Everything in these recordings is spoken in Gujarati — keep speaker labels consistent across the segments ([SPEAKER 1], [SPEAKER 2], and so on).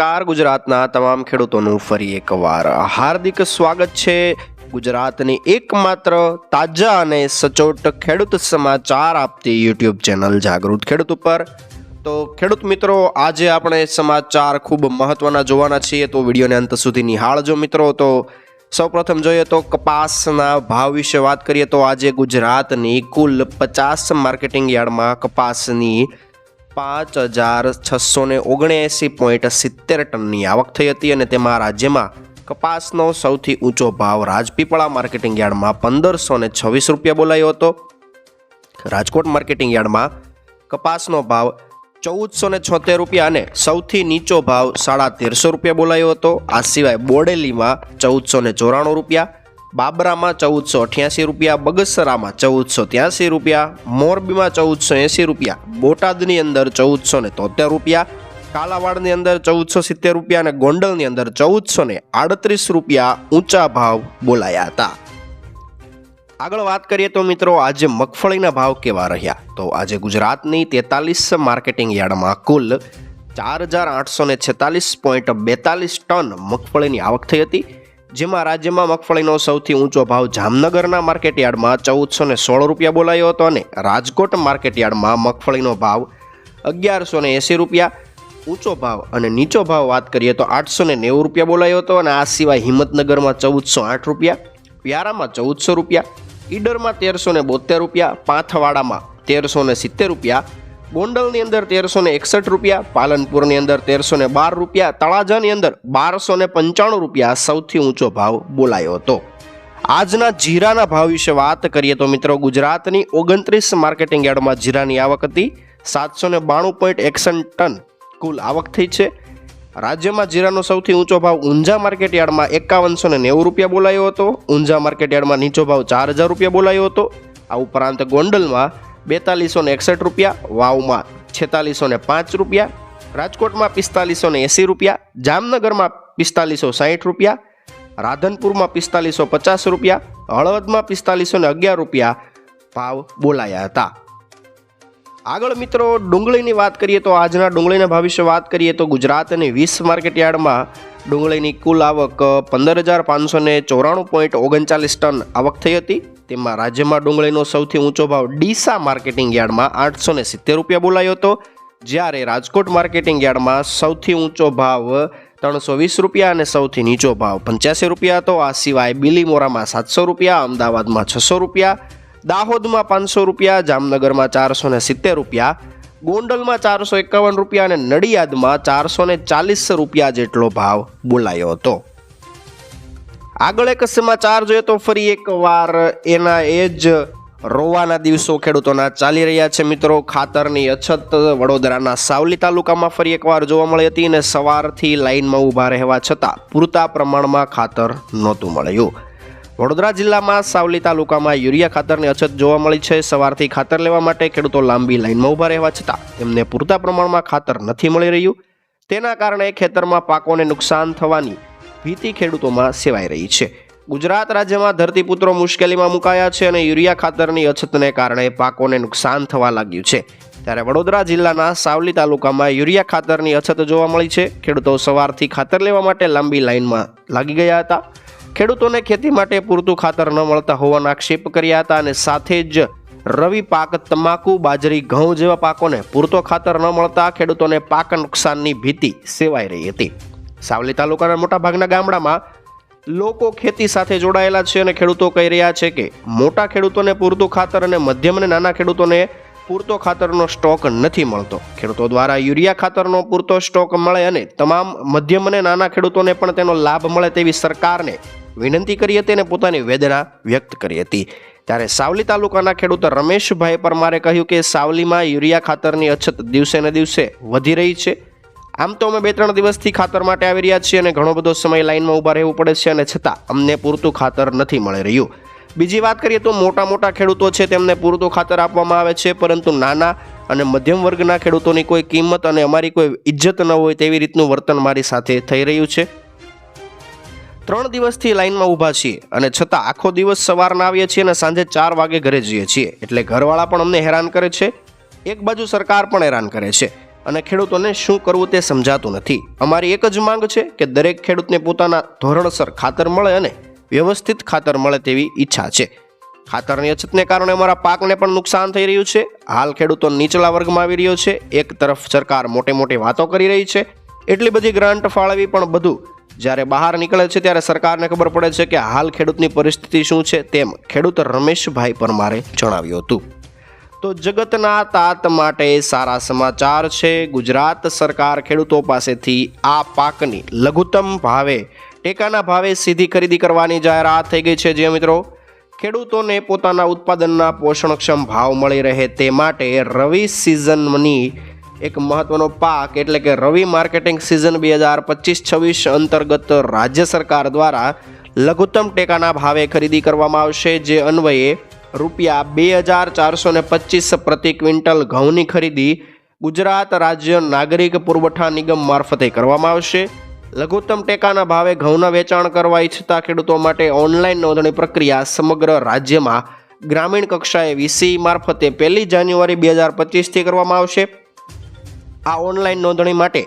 [SPEAKER 1] નમસ્કાર. ગુજરાતના તમામ ખેડૂતોનું ફરી એકવાર હાર્દિક સ્વાગત છે. ગુજરાતની એકમાત્ર તાજા અને સચોટ ખેડૂત સમાચાર આપતી યુટ્યુબ ચેનલ જાગૃત ખેડૂત ઉપર. તો ખેડૂત મિત્રો, આજે આપણે સમાચાર ખૂબ મહત્વના જોવાના છીએ. તો વિડીયોને અંત સુધી નિહાળજો મિત્રો. તો સૌપ્રથમ જોઈએ તો કપાસના ભાવ વિશે વાત કરીએ તો આજે ગુજરાતની કુલ પચાસ માર્કેટિંગ યાર્ડમાં કપાસની પાંચ હજાર છસો ને ઓગણએંસી પોઈન્ટ સિત્તેર ટનની આવક થઈ હતી અને તેમાં રાજ્યમાં કપાસનો સૌથી ઊંચો ભાવ રાજપીપળા માર્કેટિંગ યાર્ડમાં પંદરસો ને છવ્વીસ રૂપિયા બોલાયો હતો. રાજકોટ માર્કેટિંગ યાર્ડમાં કપાસનો ભાવ ચૌદસો ને છોતેર રૂપિયા અને સૌથી નીચો ભાવ સાડા તેરસો રૂપિયા બોલાયો હતો. આ સિવાય બોડેલીમાં ચૌદસો ને ચોરાણું રૂપિયા બાબરામાં ચૌદસો અઠ્યાસી રૂપિયા, બગસરામાં ચૌદસો ત્યાસી રૂપિયા, મોરબીમાં ચૌદસો એંસી રૂપિયા, બોટાદની અંદર ચૌદસો ને તોતેર રૂપિયા, કાલાવાડની અંદર ચૌદસો સિત્તેર રૂપિયા અને ગોંડલની અંદર ચૌદસો ને આડત્રીસ રૂપિયા ઊંચા ભાવ બોલાયા હતા. આગળ વાત કરીએ તો મિત્રો આજે મગફળીના ભાવ કેવા રહ્યા? તો આજે ગુજરાતની તેતાલીસ માર્કેટિંગ યાર્ડમાં કુલ ચાર હજાર આઠસો ને છેતાલીસ પોઈન્ટ બેતાલીસ ટન મગફળીની આવક થઈ હતી. જેમાં રાજ્યમાં મગફળીનો સૌથી ઊંચો ભાવ જામનગરના માર્કેટયાર્ડમાં ચૌદસો ને સોળ રૂપિયા બોલાયો હતો અને રાજકોટ માર્કેટયાર્ડમાં મગફળીનો ભાવ અગિયારસો ને એંસી રૂપિયા, ઊંચો ભાવ અને નીચો ભાવ વાત કરીએ તો આઠસો ને નેવું રૂપિયા બોલાયો હતો અને આ સિવાય હિંમતનગરમાં ચૌદસો આઠ રૂપિયા, વ્યારામાં ચૌદસો રૂપિયા, ઈડરમાં તેરસો ને બોતેર રૂપિયા, પાંથવાડામાં તેરસો ને સિત્તેર રૂપિયા ગોંડલની અંદર તેરસો ને એકસઠ રૂપિયા, પાલનપુરની અંદર તેરસો ને બાર રૂપિયા, તળાજાની અંદર બારસો ને પંચાણું રૂપિયા સૌથી ઊંચો ભાવ બોલાયો હતો. આજના જીરાના ભાવ વિશે વાત કરીએ તો મિત્રો ગુજરાતની ઓગણત્રીસ માર્કેટિંગ યાર્ડમાં જીરાની આવક હતી. સાતસો ને બાણું પોઈન્ટ એકસઠ ટન કુલ આવક થઈ છે. રાજ્યમાં જીરાનો સૌથી ઊંચો ભાવ ઊંઝા માર્કેટ યાર્ડમાં એકાવનસો ને નેવું રૂપિયા બોલાયો હતો. ઊંઝા માર્કેટ યાર્ડમાં નીચો ભાવ ચાર હજાર રૂપિયા બોલાયો હતો. આ ઉપરાંત ગોંડલમાં બેતાલીસો ને એકસઠ રૂપિયા, વાવમાં છેતાલીસો ને પાંચ રૂપિયા, રાજકોટમાં પિસ્તાલીસો ને એંસી રૂપિયા, જામનગરમાં પિસ્તાલીસો સાહીઠ રૂપિયા, રાધનપુરમાં પિસ્તાલીસો પચાસ રૂપિયા, હળવદમાં પિસ્તાલીસો ને અગિયાર રૂપિયા ભાવ બોલાયા હતા. આગળ મિત્રો ડુંગળીની વાત કરીએ તો આજના ડુંગળીના ભાવ વિશે વાત કરીએ તો ગુજરાત અને વીસ માર્કેટ યાર્ડમાં ડુંગળીની કુલ આવક પંદર હજાર પાંચસો ને ચોરાણું પોઈન્ટ ઓગણચાલીસ ટન આવક થઈ હતી. તેમાં રાજ્યમાં ડુંગળીનો સૌથી ઊંચો ભાવ ડીસા માર્કેટિંગ યાર્ડમાં આઠસો ને સિત્તેર રૂપિયા બોલાયો હતો. જ્યારે રાજકોટ માર્કેટિંગ યાર્ડમાં સૌથી ઊંચો ભાવ ત્રણસો વીસ રૂપિયા અને સૌથી નીચો ભાવ પંચ્યાસી રૂપિયા હતો. આ સિવાય બિલીમોરામાં સાતસો રૂપિયા, અમદાવાદમાં છસો રૂપિયા, દાહોદમાં પાંચસો રૂપિયા, જામનગરમાં ચારસો સિત્તેર રૂપિયા ગોંડલમાં ચારસો એકાવન રૂપિયા અને નડિયાદમાં ચારસો ને ચાલીસ રૂપિયા જેટલો ભાવ બોલાયો હતો. આગળ એક સમાચાર જોઈએ તો ફરી એકવાર એના એ જ રોવાના દિવસો ખેડૂતોના ચાલી રહ્યા છે મિત્રો. ખાતરની અછત વડોદરાના સાવલી તાલુકામાં ફરી એકવાર જોવા મળી હતી અને સવારથી લાઇનમાં ઊભા રહેવા છતાં પૂરતા પ્રમાણમાં ખાતર નહોતું મળ્યું. વડોદરા જિલ્લામાં સાવલી તાલુકામાં યુરિયા ખાતરની અછત જોવા મળી છે. સવારથી ખાતર લેવા માટે ખેડૂતો લાંબી લાઇનમાં ઊભા રહેવા છતાં તેમને પૂરતા પ્રમાણમાં ખાતર નથી મળી રહ્યું. તેના કારણે ખેતરમાં પાકોને નુકસાન થવાની ભીતિ ખેડૂતોમાં સેવાઈ રહી છે. ગુજરાત રાજ્યમાં ધરતીપુત્રો મુશ્કેલીમાં મુકાયા છે અને યુરિયા ખાતરની અછતને કારણે પાકોને નુકસાન થવા લાગ્યું છે. ત્યારે વડોદરા જિલ્લાના સાવલી તાલુકામાં યુરિયા ખાતરની અછત જોવા મળી છે. ખેડૂતો સવારથી ખાતર લેવા માટે લાંબી લાઇનમાં લાગી ગયા હતા. ખેડૂતોને ખેતી માટે પૂરતું ખાતર ન મળતા હોવાના આક્ષેપ કર્યા હતા અને સાથે જ રવિ પાક, તમાકુ, બાજરી, ઘઉં જેવા પાકોને પૂરતો ખાતર ન મળતા ખેડૂતોને પાક નુકસાનની ભીતિ સેવાઈ રહી હતી. સાવલી તાલુકાના મોટાભાગના ગામડામાં લોકો ખેતી સાથે જોડાયેલા છે અને ખેડૂતો કહી રહ્યા છે કે મોટા ખેડૂતોને પૂરતું ખાતર અને મધ્યમ અને નાના ખેડૂતોને પૂરતો ખાતરનો સ્ટોક નથી મળતો. ખેડૂતો દ્વારા યુરિયા ખાતરનો પૂરતો સ્ટોક મળે અને તમામ મધ્યમ અને નાના ખેડૂતોને પણ તેનો લાભ મળે તેવી સરકારને વિનંતી કરી હતી અને પોતાની વેદના વ્યક્ત કરી હતી. ત્યારે સાવલી તાલુકાના ખેડૂત રમેશભાઈ પરમારે કહ્યું કે સાવલીમાં યુરિયા ખાતરની અછત દિવસે ને દિવસે વધી રહી છે. આમ તો અમે બે ત્રણ દિવસથી ખાતર માટે આવી રહ્યા છીએ અને ઘણો બધો સમય લાઇનમાં ઊભા રહેવું પડે છે અને છતાં અમને પૂરતું ખાતર નથી મળી રહ્યું. બીજી વાત કરીએ તો મોટા મોટા ખેડૂતો છે, તેમને પૂરતું ખાતર આપવામાં આવે છે, પરંતુ નાના અને મધ્યમ વર્ગના ખેડૂતોની કોઈ કિંમત અને અમારી કોઈ ઇજ્જત ન હોય તેવી રીતનું વર્તન મારી સાથે થઈ રહ્યું છે. ત્રણ દિવસથી લાઇનમાં ઊભા છીએ અને છતાં આખો દિવસ સવારના આવીએ છીએ અને સાંજે ચાર વાગે ઘરે જઈએ છીએ. એટલે ઘરવાળા પણ અમને હેરાન કરે છે, એક બાજુ સરકાર પણ હેરાન કરે છે અને ખેડૂતોને શું કરવું તે સમજાતું નથી. અમારી એક જ માંગ છે કે દરેક ખેડૂતને પોતાના ધોરણસર ખાતર મળે અને વ્યવસ્થિત ખાતર મળે તેવી ઈચ્છા છે. ખાતરની અછતને કારણે અમારા પાકને પણ નુકસાન થઈ રહ્યું છે. હાલ ખેડૂતો નીચલા વર્ગમાં આવી રહ્યો છે. એક તરફ સરકાર મોટે મોટી વાતો કરી રહી છે. એટલી બધી ગ્રાન્ટ ફાળવી પણ બધું. જ્યારે બહાર નીકળે છે ત્યારે સરકારને ખબર પડે છે કે હાલ ખેડૂતની પરિસ્થિતિ શું છે તેમ ખેડૂત રમેશભાઈ પરમારે જણાવ્યું હતું. તો જગતના તાત માટે સારા સમાચાર છે. ગુજરાત સરકાર ખેડૂતો પાસેથી આ પાકની લઘુત્તમ ભાવે ટેકાના ભાવે સીધી ખરીદી કરવાની જાહેરાત થઈ ગઈ છે. જે મિત્રો, ખેડૂતોને પોતાના ઉત્પાદનના પોષણક્ષમ ભાવ મળી રહે તે માટે રવિ સિઝનની એક મહત્વનો પાક એટલે કે રવિ માર્કેટિંગ સિઝન બે હજાર પચીસ છવ્વીસ અંતર્ગત રાજ્ય સરકાર દ્વારા લઘુત્તમ ટેકાના ભાવે ખરીદી કરવામાં આવશે. જે અન્વયે રૂપિયા બે હજાર ચારસો ને પચીસ પ્રતિ ક્વિન્ટલ ઘઉંની ખરીદી ગુજરાત રાજ્ય નાગરિક પુરવઠા નિગમ મારફતે કરવામાં આવશે. લઘુત્તમ ટેકાના ભાવે ઘઉંના વેચાણ કરવા ઈચ્છતા ખેડૂતો માટે ઓનલાઈન નોંધણી પ્રક્રિયા સમગ્ર રાજ્યમાં ગ્રામીણ કક્ષાએ વીસી મારફતે પહેલી જાન્યુઆરી બે હજાર પચીસથી કરવામાં આવશે. આ ઓનલાઈન નોંધણી માટે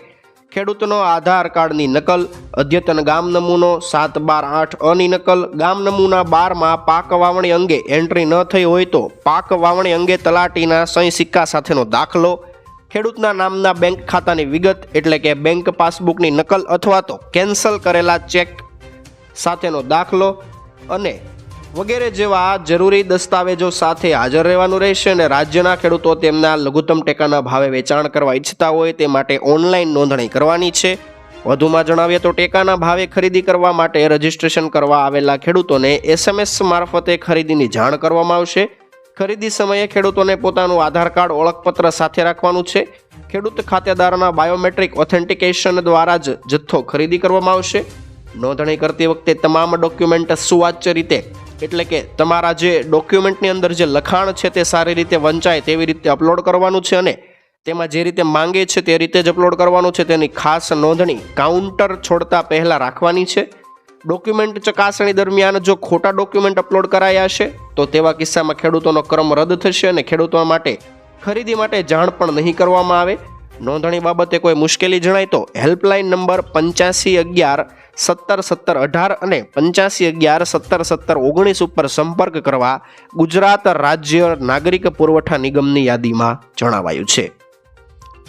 [SPEAKER 1] ખેડૂતનો આધાર કાર્ડની નકલ, અદ્યતન ગામ નમૂનો સાત બાર આઠ અની નકલ, ગામ નમૂના બારમાં પાક વાવણી અંગે એન્ટ્રી ન થઈ હોય તો પાક વાવણી અંગે તલાટીના સહી સિક્કા સાથેનો દાખલો ખેડૂતના નામના બેંક ખાતાની વિગત એટલે કે બેંક પાસબુકની નકલ અથવા તો કેન્સલ કરેલા ચેક સાથેનો દાખલો અને વગેરે જેવા જરૂરી દસ્તાવેજો સાથે હાજર રહેવાનું રહેશે અને રાજ્યના ખેડૂતો તેમના લઘુત્તમ ટેકાના ભાવે વેચાણ કરવા ઈચ્છતા હોય તે માટે ઓનલાઈન નોંધણી કરવાની છે. વધુમાં જણાવીએ તો ટેકાના ભાવે ખરીદી કરવા માટે રજીસ્ટ્રેશન કરવા આવેલા ખેડૂતોને એસએમએસ મારફતે ખરીદીની જાણ કરવામાં આવશે. ખરીદી સમયે ખેડૂતોને પોતાનું આધાર કાર્ડ ઓળખપત્ર સાથે રાખવાનું છે. ખેડૂત ખાતેદારના બાયોમેટ્રિક ઓથેન્ટિકેશન દ્વારા જ જથ્થો ખરીદી કરવામાં આવશે. નોંધણી કરતી વખતે તમામ ડોક્યુમેન્ટ સુવાચ્ય રીતે, એટલે કે તમારા જે ડોક્યુમેન્ટની અંદર જે લખાણ છે તે સારી રીતે વંચાય તેવી રીતે અપલોડ કરવાનું છે અને તેમાં જે રીતે માંગે છે તે રીતે જ અપલોડ કરવાનું છે. તેની ખાસ નોંધણી કાઉન્ટર છોડતા પહેલાં રાખવાની છે. ડોક્યુમેન્ટ ચકાસણી દરમિયાન જો ખોટા ડોક્યુમેન્ટ અપલોડ કરાયા હશે તો તેવા કિસ્સામાં ખેડૂતોનો ક્રમ રદ થશે અને ખેડૂતો માટે ખરીદી માટે જાણ પણ નહીં કરવામાં આવે. નોંધણી બાબતે કોઈ મુશ્કેલી જણાય તો હેલ્પલાઇન નંબર પંચ્યાસી અગિયાર સત્તર સત્તર અઢાર અને પંચ્યાસી અગિયાર સત્તર સત્તર ઓગણીસ ઉપર સંપર્ક કરવા ગુજરાત રાજ્ય નાગરિક પુરવઠા નિગમની યાદીમાં જણાવાયું છે.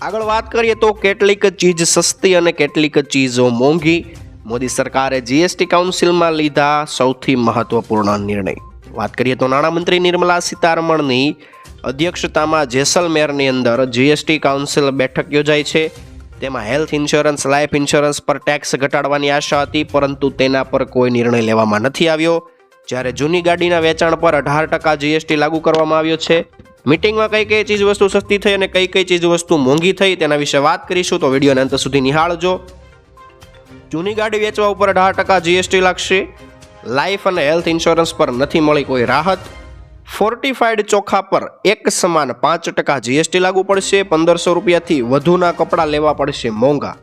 [SPEAKER 1] આગળ વાત કરીએ તો કેટલીક ચીજ સસ્તી અને કેટલીક ચીજો મોંઘી. મોદી સરકારે જીએસટી કાઉન્સિલમાં લીધા સૌથી મહત્વપૂર્ણ નિર્ણય. વાત કરીએ તો નાણામંત્રી નિર્મલા સીતારમણની અધ્યક્ષતામાં જેસલમેરની અંદર જીએસટી કાઉન્સિલ બેઠક યોજાઈ છે. તેમાં હેલ્થ ઇન્સ્યોરન્સ, લાઈફ ઇન્સ્યોરન્સ પર ટેક્સ ઘટાડવાની આશા હતી, પરંતુ તેના પર કોઈ નિર્ણય લેવામાં નથી આવ્યો. જ્યારે જૂની ગાડીના વેચાણ પર અઢાર ટકા જીએસટી લાગુ કરવામાં આવ્યો છે. મિટિંગમાં કઈ કઈ ચીજ વસ્તુ સસ્તી થઈ અને કઈ કઈ ચીજ વસ્તુ મોંઘી થઈ તેના વિશે વાત કરીશું, તો વિડીયોને અંત સુધી નિહાળજો. જૂની ગાડી વેચવા ઉપર અઢાર ટકા જીએસટી લાગશે. લાઈફ અને હેલ્થ ઇન્સ્યોરન્સ પર નથી મળી કોઈ રાહત. ફોર્ટિફાઈડ ચોખા પર એક સમાન પાંચ ટકા જીએસટી લાગુ પડશે. પંદરસો રૂપિયાથી વધુના કપડાં લેવા પડશે મોંઘા.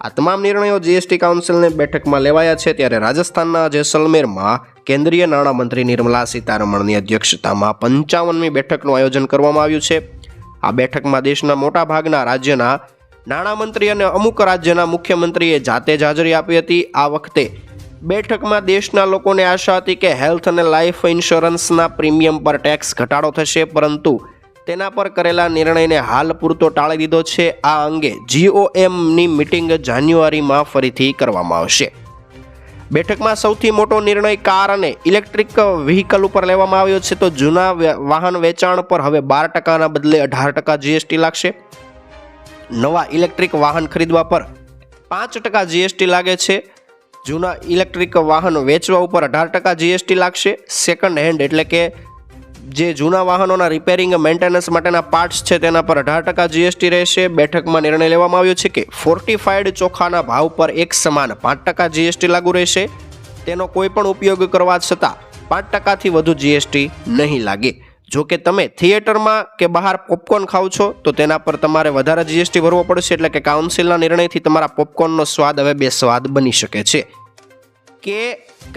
[SPEAKER 1] આ તમામ નિર્ણયો જીએસટી કાઉન્સિલની બેઠકમાં લેવાયા છે. ત્યારે રાજસ્થાનના જેસલમેરમાં કેન્દ્રીય નાણામંત્રી નિર્મલા સીતારમણની અધ્યક્ષતામાં પંચાવનમી બેઠકનું આયોજન કરવામાં આવ્યું છે. આ બેઠકમાં દેશના મોટા ભાગના રાજ્યના નાણામંત્રી અને અમુક રાજ્યના મુખ્યમંત્રીએ જાતે જ હાજરી આપી હતી. આ વખતે બેઠકમાં દેશના લોકોને આશા હતી કે હેલ્થ અને લાઈફ ઇન્સ્યોરન્સના પ્રીમિયમ પર ટેક્સ ઘટાડો થશે, પરંતુ તેના પર કરેલા નિર્ણયને હાલ પૂરતો ટાળી દીધો છે. આ અંગે જીઓએમની મિટિંગ જાન્યુઆરીમાં ફરીથી કરવામાં આવશે. બેઠકમાં સૌથી મોટો નિર્ણય કાર અને ઇલેક્ટ્રિક વ્હીકલ ઉપર લેવામાં આવ્યો છે. તો જૂના વાહન વેચાણ પર હવે બાર ટકાના બદલે અઢાર ટકા જીએસટી લાગશે. નવા ઇલેક્ટ્રિક વાહન ખરીદવા પર પાંચ ટકા જીએસટી લાગે છે. જૂના ઇલેક્ટ્રિક વાહનો વેચવા ઉપર અઢાર ટકા જીએસટી લાગશે. સેકન્ડ હેન્ડ એટલે કે જે જૂના વાહનોના રિપેરિંગ મેન્ટેનન્સ માટેના પાર્ટ્સ છે તેના પર અઢાર ટકા જીએસટી રહેશે. બેઠકમાં નિર્ણય લેવામાં આવ્યો છે કે ફોર્ટિફાઈડ ચોખાના ભાવ પર એક સમાન પાંચ ટકા જીએસટી લાગુ રહેશે. તેનો કોઈ પણ ઉપયોગ કરવા છતાં પાંચ ટકાથી વધુ જીએસટી નહીં લાગે. જો કે તમે થિયેટરમાં કે બહાર પોપકોર્ન ખાવ છો, તો તેના પર તમારે વધારે જીએસટી ભરવો પડશે, એટલે કે કાઉન્સિલના નિર્ણયથી તમારા પોપકોર્નનો સ્વાદ હવે બે સ્વાદ બની શકે છે. કે,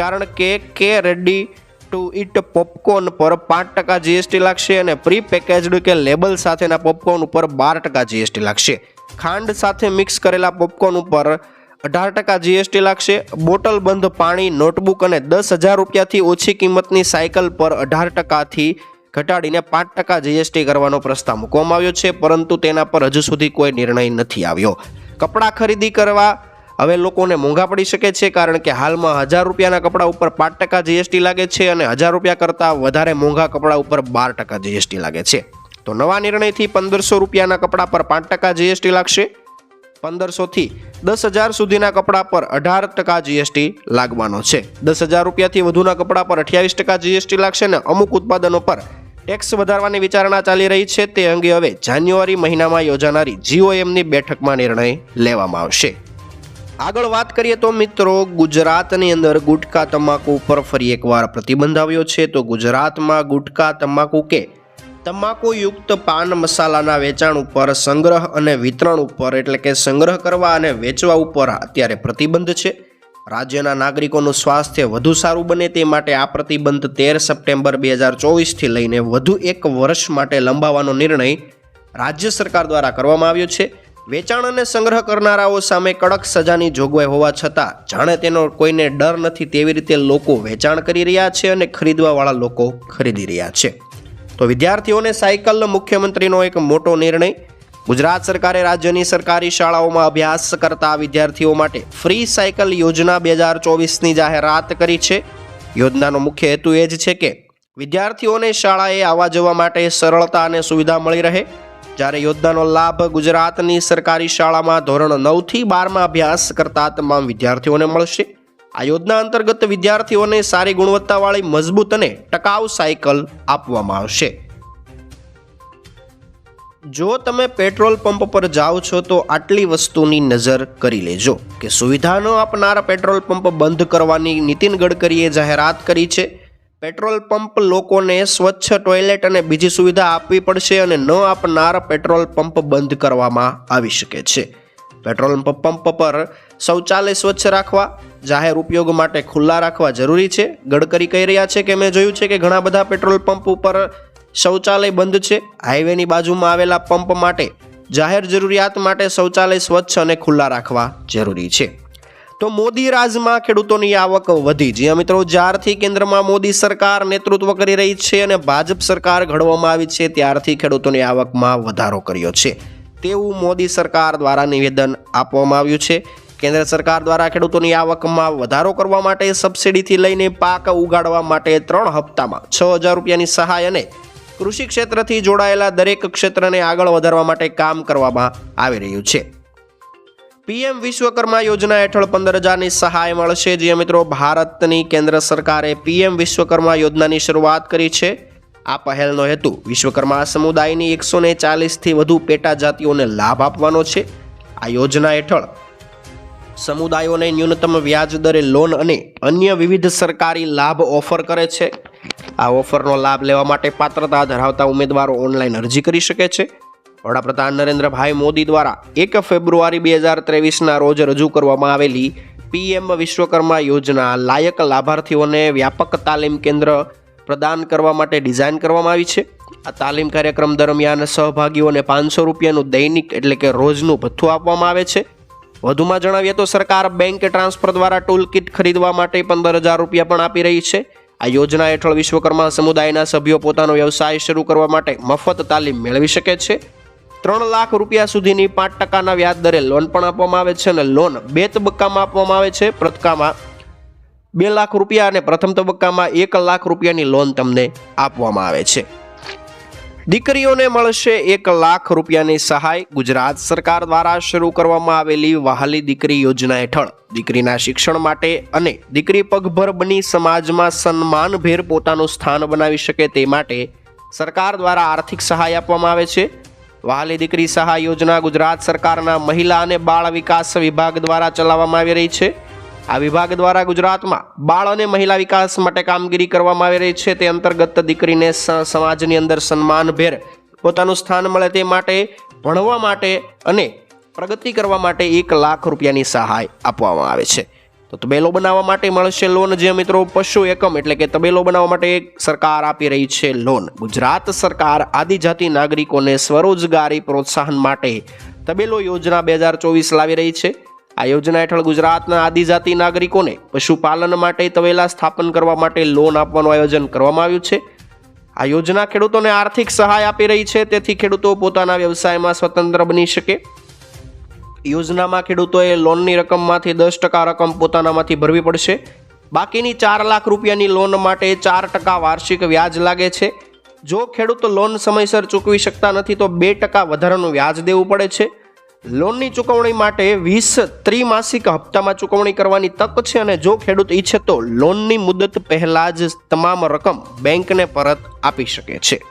[SPEAKER 1] કારણ કે કે રેડી ટુ ઇટ પોપકોર્ન પર પાંચ ટકા જીએસટી લાગશે અને પ્રી પેકેજડ કે લેબલ સાથેના પોપકોર્ન ઉપર બાર ટકા જીએસટી લાગશે. ખાંડ સાથે મિક્સ કરેલા પોપકોર્ન ઉપર અઢાર ટકા જીએસટી લાગશે, બોટલ બંધ પાણી નોટબુક અને દસ હજાર રૂપિયાથી ઓછી કિંમતની સાયકલ પર અઢાર ટકાથી ઘટાડીને પાંચ ટકા જીએસટી કરવાનો પ્રસ્તાવ મૂકવામાં આવ્યો છે, પરંતુ તેના પર હજુ સુધી કોઈ નિર્ણય નથી આવ્યો. કપડાં ખરીદી કરવા હવે લોકોને મોંઘા પડી શકે છે, કારણ કે હાલમાં હજાર રૂપિયાના કપડા ઉપર પાંચ ટકા જીએસટી લાગે છે અને હજાર રૂપિયા કરતાં વધારે મોંઘા કપડા ઉપર બાર ટકા જીએસટી લાગે છે. તો નવા નિર્ણયથી પંદરસો રૂપિયાના કપડા પર પાંચ ટકા જીએસટી લાગશે? પંદરસોથી દસ હજાર સુધીના કપડાં પર અઢાર ટકા જીએસટી લાગવાનો છે. દસ હજાર રૂપિયાથી વધુના કપડા પર અઠ્યાવીસ ટકા જીએસટી લાગશે અને અમુક ઉત્પાદનો પર ટેક્સ વધારવાની વિચારણા ચાલી રહી છે તે અંગે હવે જાન્યુઆરી મહિનામાં યોજાનારી જીઓએમની બેઠકમાં નિર્ણય લેવામાં આવશે. આગળ વાત કરીએ તો મિત્રો, ગુજરાતની અંદર ગુટખા તમાકુ ઉપર ફરી એકવાર પ્રતિબંધ આવ્યો છે. તો ગુજરાતમાં ગુટખા તમાકુ કે તમાકુયુક્ત પાન મસાલાના વેચાણ ઉપર સંગ્રહ અને વિતરણ ઉપર, એટલે કે સંગ્રહ કરવા અને વેચવા ઉપર અત્યારે પ્રતિબંધ છે. રાજ્યના નાગરિકોનું સ્વાસ્થ્ય વધુ સારું બને તે માટે આ પ્રતિબંધ તેર સપ્ટેમ્બર બે હજાર ચોવીસથી લઈને વધુ એક વર્ષ માટે લંબાવવાનો નિર્ણય રાજ્ય સરકાર દ્વારા કરવામાં આવ્યો છે. વેચાણ અને સંગ્રહ કરનારાઓ સામે કડક સજાની જોગવાઈ હોવા છતાં જાણે તેનો કોઈને ડર નથી તેવી રીતે લોકો વેચાણ કરી રહ્યા છે અને ખરીદવાવાળા લોકો ખરીદી રહ્યા છે. તો વિદ્યાર્થીઓને સાયકલ મુખ્યમંત્રીનો એક મોટો નિર્ણય ગુજરાત સરકારે રાજ્યની સરકારી શાળાઓમાં અભ્યાસ કરતા વિદ્યાર્થીઓ માટે ફ્રી સાયકલ યોજના બે હજાર ચોવીસની જાહેરાત કરી છે. યોજનાનો મુખ્ય હેતુ એ જ છે કે વિદ્યાર્થીઓને શાળાએ આવવા જવા માટે સરળતા અને સુવિધા મળી રહે. જ્યારે યોજનાનો લાભ ગુજરાતની સરકારી શાળામાં ધોરણ નવથી બારમાં અભ્યાસ કરતા તમામ વિદ્યાર્થીઓને મળશે. આ યોજના અંતર્ગત વિદ્યાર્થીઓને સારી ગુણવત્તાવાળી, મજબૂત અને ટકાઉ સાયકલ આપવામાં આવશે. જો તમે પેટ્રોલ પંપ પર જાઓ છો તો આટલી વસ્તુની નજર કરી લેજો કે સુવિધા ન આપનાર પેટ્રોલ પંપ બંધ કરવાની નીતિન ગડકરીએ જાહેરાત કરી છે. પેટ્રોલ પંપ લોકોને સ્વચ્છ ટોયલેટ અને બીજી સુવિધા આપવી પડશે અને ન આપનાર પેટ્રોલ પંપ બંધ કરવામાં આવી શકે છે. પેટ્રોલ પંપ પર શૌચાલય સ્વચ્છ રાખવા, જાહેર ઉપયોગ માટે ખુલ્લા રાખવા જરૂરી છે. ગડકરી કહી રહ્યા છે કે, મેં જોયું છે કે ઘણા બધા પેટ્રોલ પંપ ઉપર શૌચાલય બંધ છે. હાઈવેની બાજુમાં આવેલા પંપ માટે જાહેર જરૂરિયાત માટે શૌચાલય સ્વચ્છ અને ખુલ્લા રાખવા જરૂરી છે. તો મોદી રાજમાં ખેડૂતોની આવક વધી. જ્યાં મિત્રો, જ્યારથી કેન્દ્રમાં મોદી સરકાર નેતૃત્વ કરી રહી છે અને ભાજપ સરકાર ઘડવામાં આવી છે, ત્યારથી ખેડૂતોની આવકમાં વધારો કર્યો છે. તેવું મોદી સરકાર દ્વારા નિવેદન આપવામાં આવ્યું છે. કેન્દ્ર સરકાર દ્વારા ખેડૂતોની આવકમાં વધારો કરવા માટે સબસિડીથી લઈને પાક ઉગાડવા માટે ત્રણ હપ્તામાં છ હજાર રૂપિયાની સહાય અને કૃષિ ક્ષેત્રથી જોડાયેલા દરેક ક્ષેત્રને આગળ વધારવા માટે કામ કરવામાં આવી રહ્યું છે. પીએમ વિશ્વકર્મા યોજના હેઠળ પંદર હજારની સહાય મળશે. જે મિત્રો ભારતની કેન્દ્ર સરકારે પીએમ વિશ્વકર્મા યોજનાની શરૂઆત કરી છે. આ પહેલનો હેતુ વિશ્વકર્મા સમુદાયની એકસો ને ચાલીસથી વધુ પેટા જાતિઓને લાભ આપવાનો છે. આ યોજના હેઠળ સમુદાયોને ન્યૂનતમ વ્યાજ દરે લોન અને અન્ય વિવિધ સરકારી લાભ ઓફર કરે છે. આ ઓફરનો લાભ લેવા માટે પાત્રતા ધરાવતા ઉમેદવારો ઓનલાઈન અરજી કરી શકે છે. વડાપ્રધાન નરેન્દ્રભાઈ મોદી દ્વારા એક ફેબ્રુઆરી બે હજાર ત્રેવીસના રોજ રજૂ કરવામાં આવેલી પીએમ વિશ્વકર્મા યોજના લાયક લાભાર્થીઓને વ્યાપક તાલીમ કેન્દ્ર પ્રદાન કરવા માટે ડિઝાઇન કરવામાં આવી છે. આ તાલીમ કાર્યક્રમ દરમિયાન સહભાગીઓને પાંચસો રૂપિયાનું દૈનિક એટલે કે રોજનું ભથ્થું આપવામાં આવે છે. વધુમાં જણાવીએ તો સરકાર બેંક ટ્રાન્સફર દ્વારા ટૂલ કિટ ખરીદવા માટે પંદર હજાર રૂપિયા પણ આપી રહી છે. આ યોજના હેઠળ વિશ્વકર્મા સમુદાયના સભ્યો પોતાનો વ્યવસાય શરૂ કરવા માટે મફત તાલીમ મેળવી શકે છે. ત્રણ લાખ રૂપિયા સુધીની પાંચ ટકાના વ્યાજ દરે લોન પણ આપવામાં આવે છે અને લોન બે તબક્કામાં આપવામાં આવે છે. પ્રથકામાં બે લાખ રૂપિયા અને પ્રથમ તબક્કામાં એક લાખ રૂપિયાની લોન તમને આપવામાં આવે છે. દીકરીઓને મળશે એક લાખ રૂપિયાની સહાય. ગુજરાત સરકાર દ્વારા શરૂ કરવામાં આવેલી વહાલી દીકરી યોજના હેઠળ દીકરીના શિક્ષણ માટે અને દીકરી પગભર બની સમાજમાં સન્માનભેર પોતાનું સ્થાન બનાવી શકે તે માટે સરકાર દ્વારા આર્થિક સહાય આપવામાં આવે છે. વહાલી દીકરી સહાય યોજના ગુજરાત સરકારના મહિલા અને બાળ વિકાસ વિભાગ દ્વારા ચલાવવામાં આવી રહી છે. આ વિભાગ દ્વારા ગુજરાતમાં બાળ અને મહિલા વિકાસ માટે કામગીરી કરવામાં આવી રહી છે. તે અંતર્ગત દીકરીને સમાજની અંદર સન્માનભેર પોતાનું સ્થાન મળે તે માટે, ભણવા માટે અને પ્રગતિ કરવા માટે એક લાખ રૂપિયાની સહાય આપવામાં આવે છે. તો તબેલો બનાવવા માટે મળશે લોન. જે મિત્રો પશુ એકમ એટલે કે તબેલો બનાવવા માટે સરકાર આપી રહી છે લોન. ગુજરાત સરકાર આદિજાતિ નાગરિકોને સ્વરોજગારી પ્રોત્સાહન માટે તબેલો યોજના બે હજાર ચોવીસ લાવી રહી છે. આ યોજના હેઠળ ગુજરાતના આદિજાતિ નાગરિકોને પશુપાલન માટે તવેલા સ્થાપન કરવા માટે લોન આપવાનું આયોજન કરવામાં આવ્યું છે. આ યોજના ખેડૂતોને આર્થિક સહાય આપી રહી છે, તેથી ખેડૂતો પોતાના વ્યવસાયમાં સ્વતંત્ર બની શકે. યોજનામાં ખેડૂતોએ લોનની રકમમાંથી દસ ટકા રકમ પોતાનામાંથી ભરવી પડશે. બાકીની ચાર લાખ રૂપિયાની લોન માટે ચાર ટકા વાર્ષિક વ્યાજ લાગે છે. જો ખેડૂત લોન સમયસર ચૂકવી શકતા નથી, તો બે ટકા વધારાનું વ્યાજ દેવું પડે છે. લોનની ચૂકવણી માટે વીસ ત્રિમાસિક હપ્તામાં ચૂકવણી કરવાની તક છે અને જો ખેડૂત ઈચ્છે તો લોનની મુદત પહેલાં જ તમામ રકમ બેંકને પરત આપી શકે છે.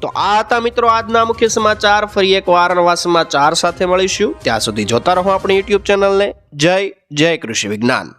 [SPEAKER 1] તો આ હતા મિત્રો આજના મુખ્ય સમાચાર. ફરી એક વારણવા સમાચાર સાથે મળીશું. ત્યાં સુધી જોતા રહો આપણી યુટ્યુબ ચેનલને. જય જય કૃષિ વિજ્ઞાન.